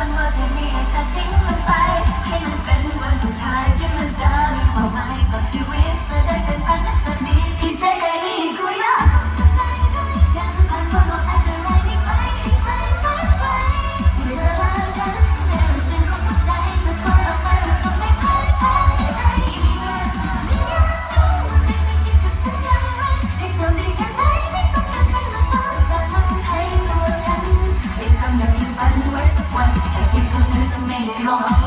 ให้มันเป็นวันสุดท้ายที่มันจะมีความหมายกับชีวิต 너